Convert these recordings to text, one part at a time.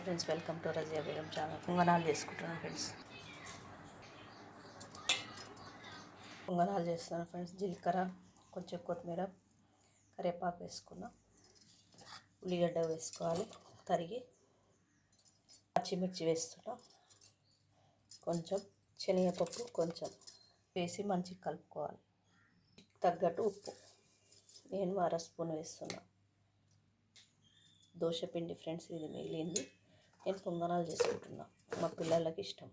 Friends welcome to Razia Begum channel పొంగనాలు చేసుకుంటున్నాను friends పొంగనాలు చేస్తున్నాను ఫ్రెండ్స్ జీలకర్ర కొంచెం కొత్తిమీర కరివేపాకు వేసుకున్నా. ఉల్లిగడ్డ వేసుకోవాలి తరిగి. పచ్చిమిర్చి వేస్తున్నా. కొంచెం శనగపప్పు కొంచెం వేసి మంచిగా కలుపుకోవాలి. తగ్గట్టు ఉప్పు. నేను అర స్పూన్ వేస్తున్నా. దోశ పిండి ఫ్రెండ్స్ ఇది మిగిలింది. నేను పొంగనాలు చేసుకుంటున్నా. మా పిల్లలకి ఇష్టం.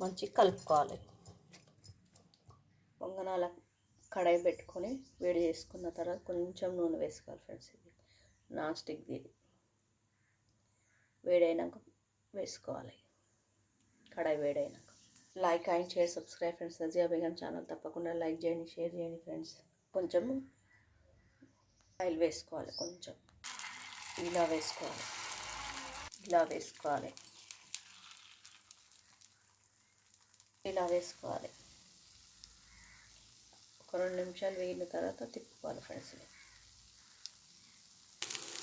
మంచిగా కలుపుకోవాలి. పొంగనాల కడాయి పెట్టుకొని వేడి చేసుకున్న తర్వాత కొంచెం నూనె వేసుకోవాలి ఫ్రెండ్స్ ఇది. నాన్ స్టిక్ది వేడైనాక వేసుకోవాలి. కడాయి వేడైనాక. Like and share subscribe friends. Nazia Begum channel తప్పకుండా లైక్ చేయండి షేర్ చేయండి ఫ్రెండ్స్. కొంచెం ఆయిల్ వేసుకోవాలి కొంచెం. ఇలా వేసుకోవాలి. ఇలా వేసుకోవాలి. ఇలా వేసుకోవాలి. ఒక రెండు నిమిషాలు వేయిన తర్వాత తిప్పుకోవాలి ఫ్రెండ్స్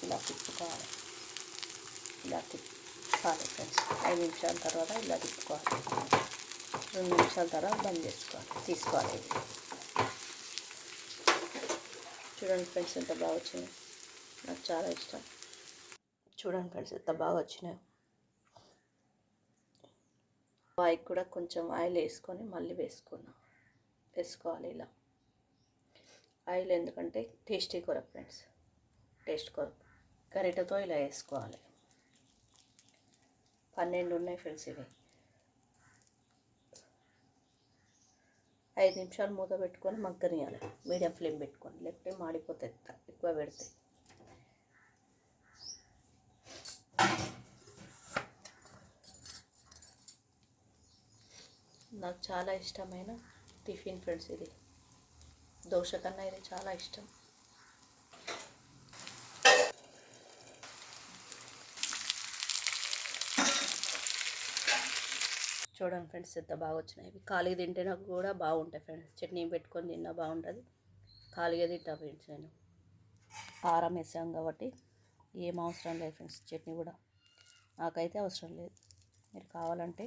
ఇలా తిప్పుకోవాలి. ఇలా తిప్పాలి ఫ్రెండ్స్ ఐదు నిమిషాల తర్వాత ఇలా తిప్పుకోవాలి. రెండు నిమిషాల తర్వాత బంద్ చేసుకోవాలి. తీసుకోవాలి. చూడండి ఫ్రెండ్స్ ఎంత బాగా వచ్చింది. నాకు చాలా ఇష్టం. చూడండి ఫ్రెండ్స్ ఎంత బాగా వచ్చినాయి. వాయికి కూడా కొంచెం ఆయిల్ వేసుకొని మళ్ళీ వేసుకున్నా. వేసుకోవాలి ఇలా. ఆయిల్ ఎందుకంటే టేస్టీ కొరకు ఫ్రెండ్స్. టేస్ట్ కొరకు గరిటతో ఇలా వేసుకోవాలి. పన్నెండు ఉన్నాయి ఫ్రెండ్స్ ఇవి. ఐదు నిమిషాలు మూత పెట్టుకొని మగ్గనియాలి. మీడియం ఫ్లేమ్ పెట్టుకొని. లేకపోతే మాడిపోతే ఎక్కువ పెడితే. నాకు చాలా ఇష్టమైన టిఫిన్ ఫ్రెండ్స్ ఇది. దోశ కన్నా ఇది చాలా ఇష్టం. చూడండి ఫ్రెండ్స్ ఎంత బాగా వచ్చినాయి. ఇవి ఖాళీ తింటే నాకు కూడా బాగుంటాయి ఫ్రెండ్స్. చట్నీ పెట్టుకొని తిన్నా బాగుంటుంది. ఖాళీగా తింటా ఫ్రెండ్స్ నేను. కారం వేసాం కాబట్టి ఏం అవసరం లేదు ఫ్రెండ్స్. చట్నీ కూడా నాకైతే అవసరం లేదు. మీరు కావాలంటే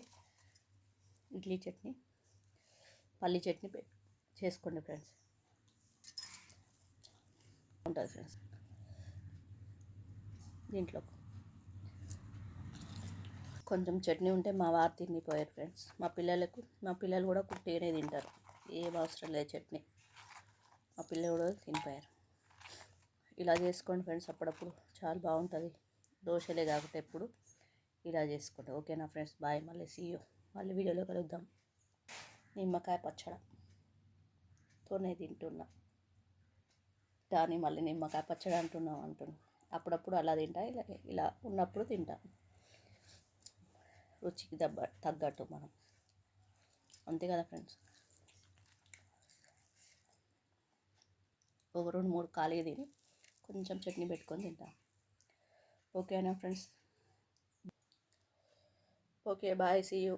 ఇడ్లీ చట్నీ పల్లి చట్నీ చేసుకోండి ఫ్రెండ్స్. ఉంటుంది ఫ్రెండ్స్. దీంట్లో కొంచెం చట్నీ ఉంటే మా వారు తిండిపోయారు ఫ్రెండ్స్. మా పిల్లలకు మా పిల్లలు కూడా కుట్టిగానే తింటారు. ఏం అవసరం లేదు చట్నీ. మా పిల్లలు కూడా తినిపోయారు. ఇలా చేసుకోండి ఫ్రెండ్స్ అప్పుడప్పుడు చాలా బాగుంటుంది. దోశలే కాకుండా ఎప్పుడు ఇలా చేసుకోండి. ఓకేనా ఫ్రెండ్స్? బాయ్. మళ్ళీ సీయూ మళ్ళీ వీడియోలో కలుద్దాం. నిమ్మకాయ పచ్చడి. తోనే తింటున్నా. దాన్ని మళ్ళీ నిమ్మకాయ పచ్చడి అంటున్నాం అంటున్నా. అప్పుడప్పుడు అలా తింటా ఇలా ఇలా ఉన్నప్పుడు తింటా. రుచికి దబ్బ తగ్గట్టు మనం. అంతే కదా ఫ్రెండ్స్? ఒక రెండు మూడు ఖాళీ తిని కొంచెం చట్నీ పెట్టుకొని తింటాం. ఓకేనా friends? Okay bye see you.